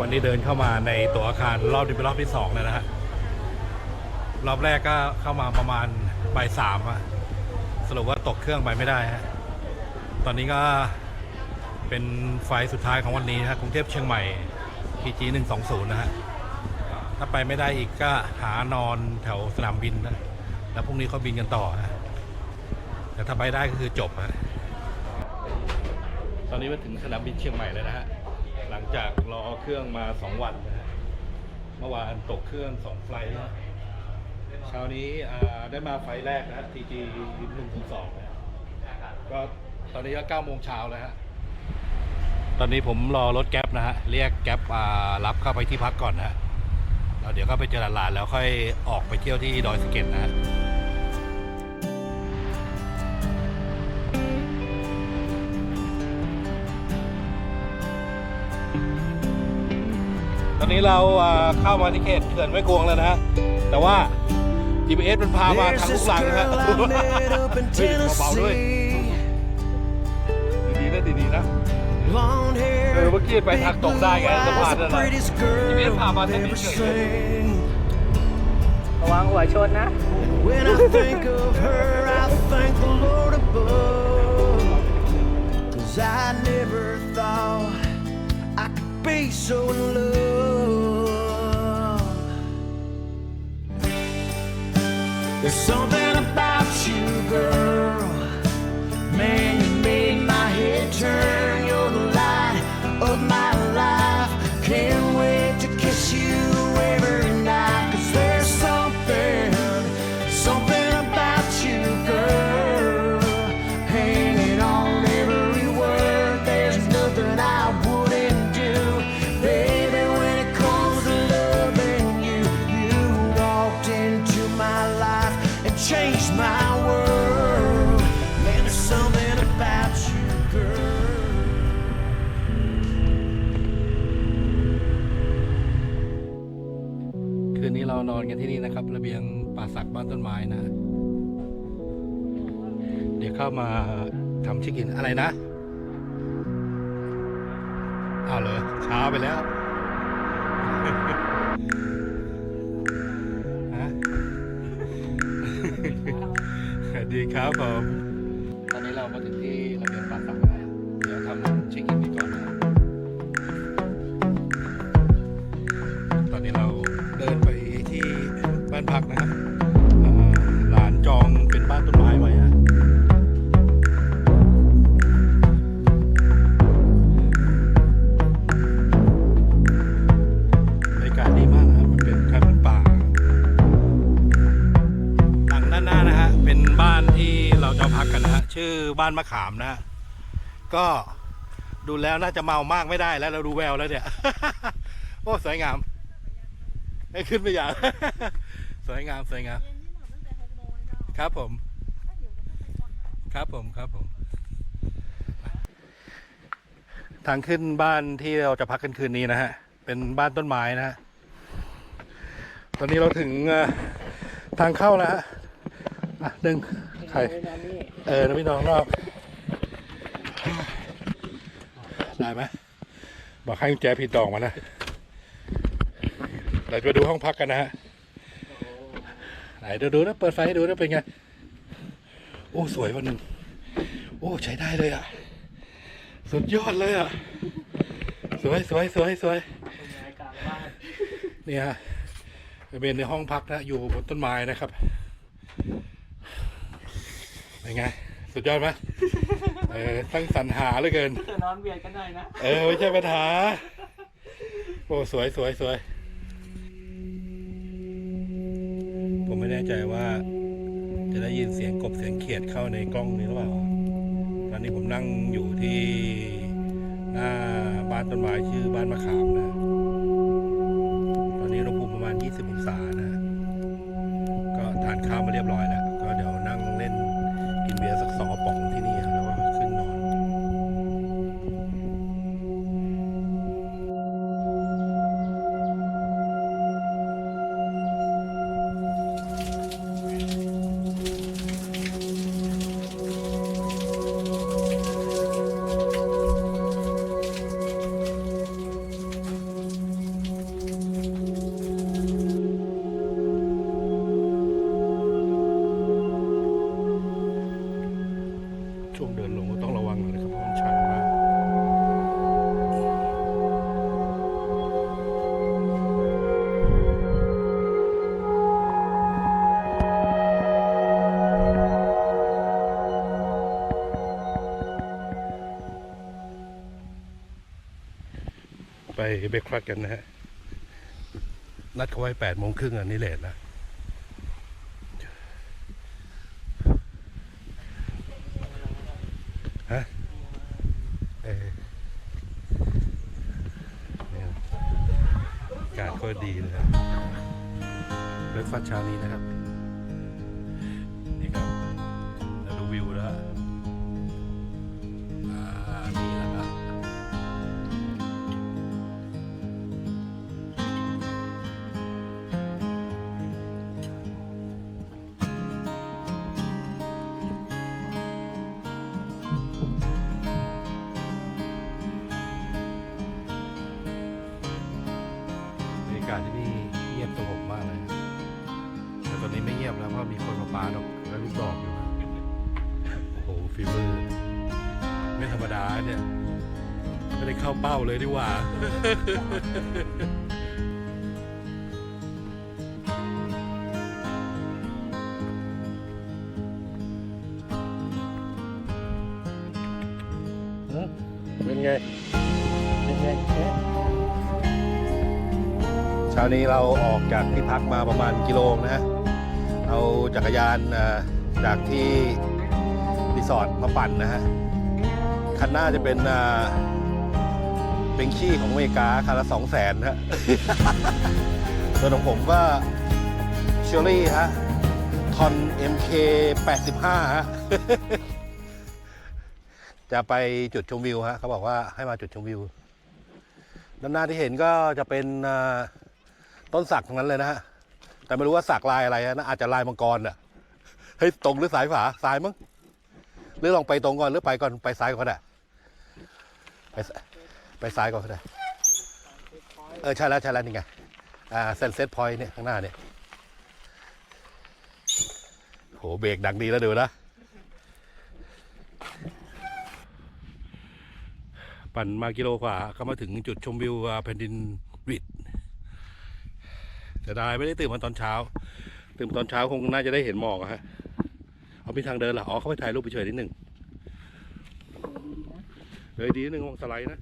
วันนี้เดินเข้ามาในตัวอาคารรอบนี้เป็นรอบที่สองแล้วนะฮะรอบแรกก็เข้ามาประมาณบ่ายสามอะสรุปว่าตกเครื่องไปไม่ได้ฮะตอนนี้ก็เป็นไฟสุดท้ายของวันนี้นะฮะกรุงเทพเชียงใหม่ PG 120 นะฮะถ้าไปไม่ได้อีกก็หานอนแถวสนามบินนะแล้วพรุ่งนี้เขาบินกันต่อฮะแต่ถ้าไปได้ก็คือจบฮะตอนนี้มาถึงสนามบินเชียงใหม่แล้วนะฮะ ลังจากรอเครื่องมา2วันนะฮะเมื่อวานตกเครื่อง2ไฟล์เช้านี้ได้มาไฟล์แรกนะฮะ TG 102นะฮะก็ตอนนี้ก็9โมงเช้าแล้วฮะตอนนี้ผมรอรถแก๊ปนะฮะ เรียกแก๊ปอ่ารับเข้าไปที่พักก่อนนะฮะแล้วเดี๋ยวก็ไปเจอหลานแล้วค่อยออกไปเที่ยวที่ดอยสะเก็ดนะฮะ นนี้เราอ่าเข้ามาที่เขตเขื่อนแม่กวงแล้วนะฮะแต่ว่า GPS มันพามาทางลูกหลังนะฮะ There's this girl I met up in เฮ้ยเบาๆด้วย Tennessee. ดีๆนะดีๆนะ Blonde hair, เออเมื่อกี้ไปทางตรงได้ไง big blue สะพาน eyes, นั่น the น่ะ prettiest girl ที่เบียนพามา I've เส้นนี้ ever เฉยเลย seen. ระวังหัวชนนะ When I think of her, I thank the Lord above. Cause I never thought I could be so in love. There's something เรานอนกันที่นี่นะครับ ระเบียงป่าสักบ้านต้นไม้นะ เดี๋ยวเข้ามาทำเช็คอินอะไรนะเอาเหรอช้าไปแล้วฮะสวัสดีครับผม ตอนนี้เรามาถึงที่ระเบียงป่าสักนะเดี๋ยวทำเช็คอินดีก่อนนะ บ้านพักนะฮะอ่าหลานจองเป็นบ้านต้นไม้ไว้ฮะบรรยากาศดีมากนะครับมันเป็นแค่เป็นป่าหลังด้านหน้านะฮะเป็นบ้านที่เราจะพักกันนะฮะชื่อบ้านมะขามนะฮะก็ดูแล้วน่าจะเมามากไม่ได้แล้วเราดูแววแล้วเนี่ย โอ้ สวยงาม ให้ขึ้นไปอย่าง สวยงามสวยงามครับผม ครับผมครับผม ทางขึ้นบ้านที่เราจะพักกันคืนนี้นะฮะ เป็นบ้านต้นไม้นะฮะ ตอนนี้เราถึงทางเข้าแล้วฮะอะดึงใครเออนะพี่น้องรอบได้ไหมบอกให้แจผิดดอกมานะเราจะไปดูห้องพักกันนะฮะ ไหนดูดูนะเปิดไฟให้ดูนะเป็นไง โอ้ สวยวันหนึ่งโอ้ ใช้ได้เลยอะ สุดยอดเลยอะ สวยสวยสวยสวยเนี่ยฮะเป็นในห้องพักนะอยู่บนต้นไม้นะครับเป็นไง สุดยอดไหมเออตั้งสรรหาเหลือเกินจะนอนเบียดกันหน่อยนะ เออ ไม่ใช่ปัญหา โอ้ สวยสวยสวย ไม่แน่ใจว่า จะได้ยินเสียงกบเสียงเขียดเข้าในกล้องนี้หรือเปล่า ตอนนี้ผมนั่งอยู่ที่หน้าบ้านต้นไม้ชื่อบ้านมะขามนะ ตอนนี้อุณหภูมิประมาณ 20 องศานะ ก็ทานข้าวมาเรียบร้อยแล้ว ก็เดี๋ยวนั่งเล่นกินเบียร์สักสองกระป๋องที่นี่ เบรกฟาสกันนะฮะ นัดเขาไว้แปดโมงครึ่งอันนี้เลทนะฮะเออเนี่ยอากาศก็ดีนะครับเบรกฟาสเช้านี้นะครับ ฟีเวอร์ไม่ธรรมดาเนี่ย ไม่ได้เข้าเป้าเลยดีกว่า เป็นไง เป็นไงเช้านี้เราออกจากที่พักมาประมาณกิโลนะ เอาจักรยานจากที่ รีสอร์ทมาปั่นนะฮะ คันหน้าจะเป็นเป็นขี้ของอเมริกาคันละสองแสนฮะส่วนของผมก็เชอรี่ฮะทอน MK 85ฮะจะไปจุดชมวิวฮะเขาบอกว่าให้มาจุดชมวิว ด้านหน้าที่เห็นก็จะเป็นต้นสักทั้งนั้นเลยนะฮะ แต่ไม่รู้ว่าสักลายอะไรนะอาจจะลายมังกรอะเฮ้ยตรงหรือสายฝาซ้ายมั้ง หรือลองไปตรงก่อนหรือไปก่อนไปซ้ายก่อนก็ได้ไปซไปซ้ายก่อนก็ได้เออใช่แล้วใช่แล้วนี่ไงอ่าเซนเซตพอยต์เนี่ยข้างหน้าเนี่ยโหเบรกดังดีแล้วดูนะปั่นมากิโลกว่า ก็มาถึงจุดชมวิวแผ่นดินวิดแต่ได้ไม่ได้ตื่นมาตอนเช้า ตื่นตอนเช้าคงน่าจะได้เห็นหมอกฮะ เอามีทางเดินเหรอ อ๋อ เขาไปถ่ายรูปไปเฉยนิดหนึ่งเลยดีนิดหนึ่งวงสไลด์นะ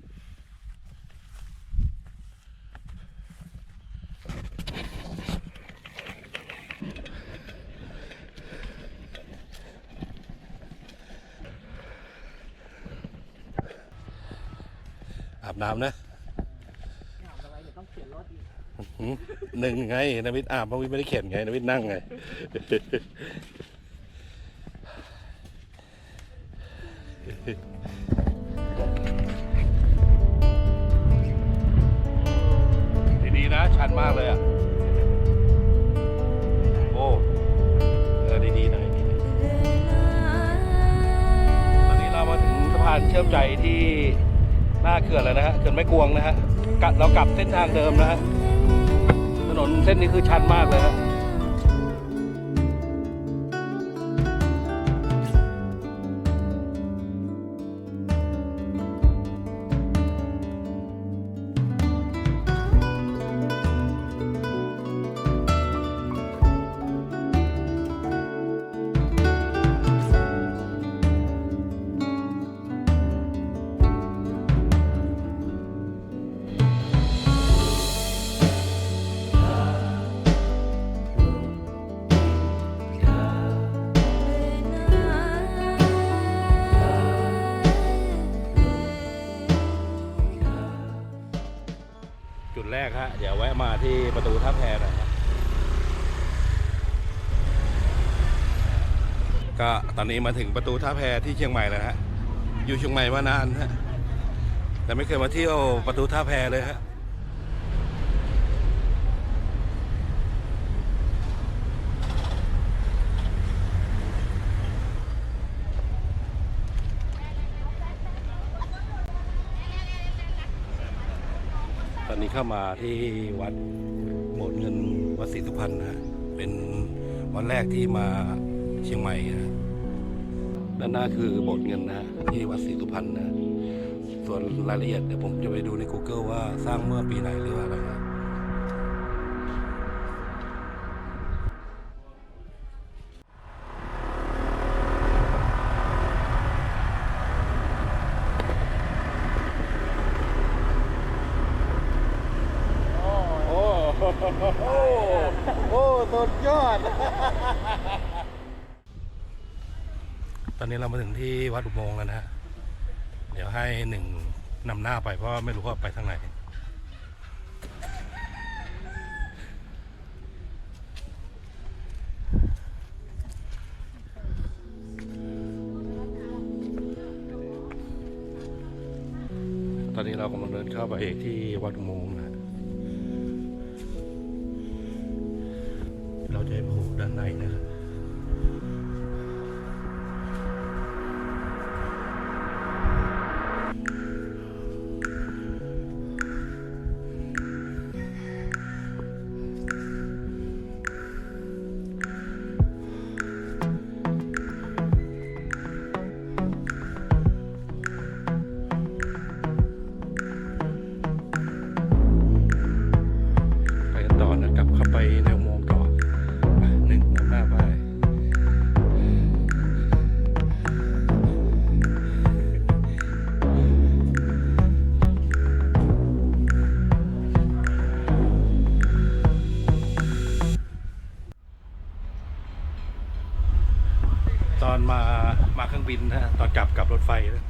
อาบน้ำนะอะไรเดี๋ยวต้องเขียนรถอีกหืมหนึ่งไงนวิทย์อาบนวิทย์ไม่ได้เข็นไงนวิทย์นั่งไง ดีๆนะ ชันมากเลยอะ โอ้เออดีๆหน่อยตอนนี้เรามาถึงสะพานเชื่อมใจที่หน้าเขื่อนแล้วนะฮะ เขื่อนแม่กวงนะฮะกลับเรากลับเส้นทางเดิมนะฮะ ถนนเส้นนี้คือชันมากเลยฮะ แรกฮะ เดี๋ยวแวะมาที่ประตูท่าแพนะครับ ก็ตอนนี้มาถึงประตูท่าแพที่เชียงใหม่แล้วฮะ อยู่เชียงใหม่มานานฮะ แต่ไม่เคยมาเที่ยวประตูท่าแพเลยฮะ นี้เข้ามาที่วัดโบสถ์เงินวัดศรีสุพรรณนะเป็นวันแรกที่มาเชียงใหม่นะด้านหน้าคือโบสถ์เงินนะฮะที่วัดศรีสุพรรณนะส่วนรายละเอียดเดี๋ยวผมจะไปดูใน Google ว่าสร้างเมื่อปีไหนหรือว่าอะไรนะ โหโอ้สุดยอด ตอนนี้เรามาถึงที่วัดอุโมงค์แล้วนะฮะ เดี๋ยวให้หนึ่งนำหน้าไปเพราะไม่รู้ว่าไปทางไหนตอนนี้เรากำลังเดินเข้าไปที่วัดอุโมงค์นะ โบินนะฮะตอนกลับกับรถไฟนะ